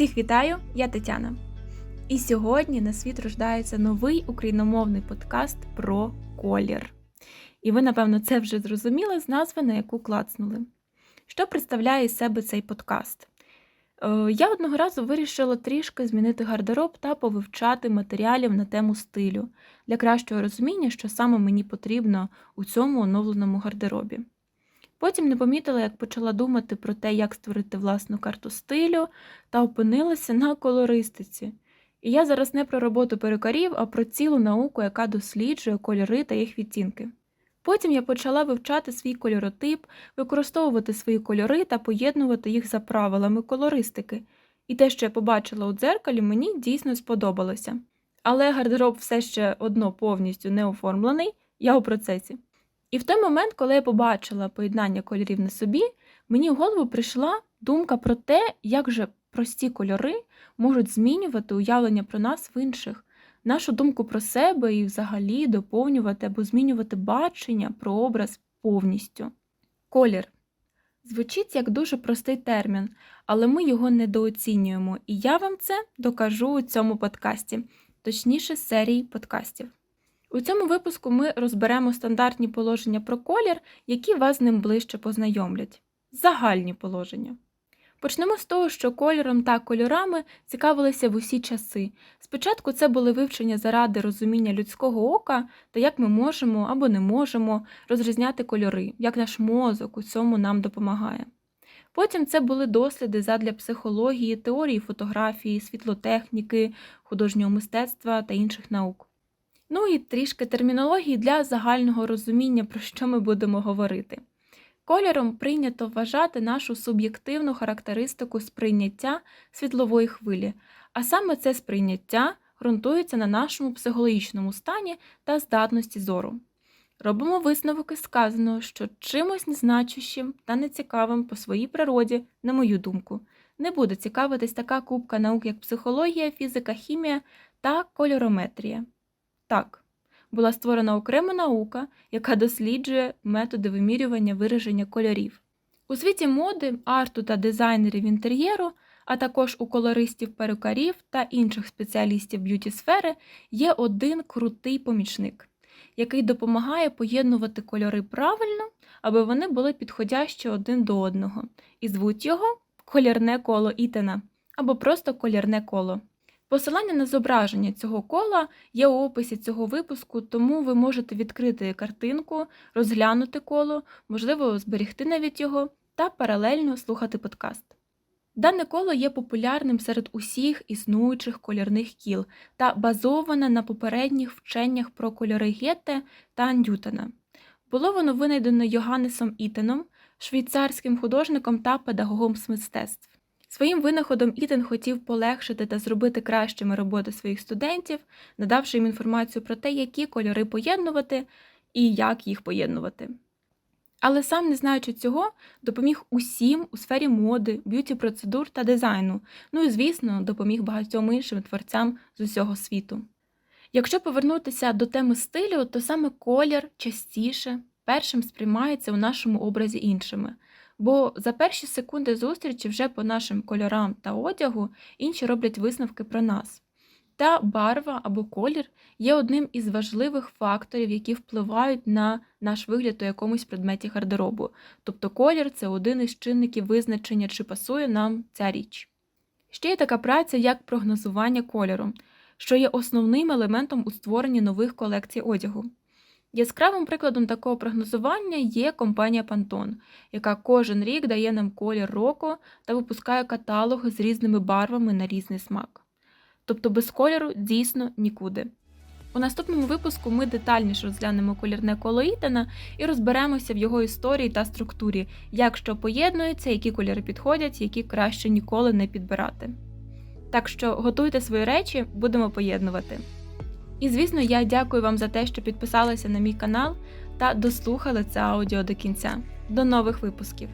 Всіх вітаю, я Тетяна. І сьогодні на світ рождається новий україномовний подкаст про колір. І ви, напевно, це вже зрозуміли з назви, на яку клацнули. Що представляє із себе цей подкаст? Е, Я одного разу вирішила трішки змінити гардероб та повивчати матеріалів на тему стилю для кращого розуміння, що саме мені потрібно у цьому оновленому гардеробі. Потім не помітила, як почала думати про те, як створити власну карту стилю, та опинилася на колористиці. І я зараз не про роботу перукарів, а про цілу науку, яка досліджує кольори та їх відтінки. Потім я почала вивчати свій кольоротип, використовувати свої кольори та поєднувати їх за правилами колористики. І те, що я побачила у дзеркалі, мені дійсно сподобалося. Але гардероб все ще одно повністю не оформлений, я у процесі. І в той момент, коли я побачила поєднання кольорів на собі, мені в голову прийшла думка про те, як же прості кольори можуть змінювати уявлення про нас в інших, нашу думку про себе і взагалі доповнювати або змінювати бачення про образ повністю. Колір звучить як дуже простий термін, але ми його недооцінюємо, і я вам це докажу у цьому подкасті, точніше серії подкастів. У цьому випуску ми розберемо стандартні положення про колір, які вас з ним ближче познайомлять. Загальні положення. Почнемо з того, що кольором та кольорами цікавилися в усі часи. Спочатку це були вивчення заради розуміння людського ока та як ми можемо або не можемо розрізняти кольори, як наш мозок у цьому нам допомагає. Потім це були досліди задля психології, теорії фотографії, світлотехніки, художнього мистецтва та інших наук. Ну і трішки термінології для загального розуміння, про що ми будемо говорити. Кольором прийнято вважати нашу суб'єктивну характеристику сприйняття світлової хвилі, а саме це сприйняття ґрунтується на нашому психологічному стані та здатності зору. Робимо висновок із сказаного, що чимось незначущим та нецікавим по своїй природі, на мою думку, не буде цікавитись така кубка наук, як психологія, фізика, хімія та кольорометрія. Так, була створена окрема наука, яка досліджує методи вимірювання вираження кольорів. У світі моди, арту та дизайнерів інтер'єру, а також у колористів перукарів та інших спеціалістів б'юті сфери є один крутий помічник, який допомагає поєднувати кольори правильно, аби вони були підходящі один до одного, і звуть його колірне коло Ітена або просто колірне коло. Посилання на зображення цього кола є у описі цього випуску, тому ви можете відкрити картинку, розглянути коло, можливо, зберегти навіть його та паралельно слухати подкаст. Дане коло є популярним серед усіх існуючих кольорних кіл та базоване на попередніх вченнях про кольори Гетте та Ньютона. Було воно винайдено Йоганнесом Ітеном, швейцарським художником та педагогом з мистецтв. Своїм винаходом Ітен хотів полегшити та зробити кращими роботи своїх студентів, надавши їм інформацію про те, які кольори поєднувати і як їх поєднувати. Але сам, не знаючи цього, допоміг усім у сфері моди, б'юті процедур та дизайну, ну і, звісно, допоміг багатьом іншим творцям з усього світу. Якщо повернутися до теми стилю, то саме колір частіше першим сприймається у нашому образі іншими. Бо за перші секунди зустрічі вже по нашим кольорам та одягу інші роблять висновки про нас. Та барва або колір є одним із важливих факторів, які впливають на наш вигляд у якомусь предметі гардеробу. Тобто колір це один із чинників визначення, чи пасує нам ця річ. Ще є така праця, як прогнозування кольору, що є основним елементом у створенні нових колекцій одягу. Яскравим прикладом такого прогнозування є компанія Pantone, яка кожен рік дає нам колір року та випускає каталоги з різними барвами на різний смак. Тобто без кольору дійсно нікуди. У наступному випуску ми детальніше розглянемо колірне коло Ітана і розберемося в його історії та структурі, як що поєднується, які кольори підходять, які краще ніколи не підбирати. Так що готуйте свої речі, будемо поєднувати. І, звісно, я дякую вам за те, що підписалися на мій канал та дослухали це аудіо до кінця. До нових випусків!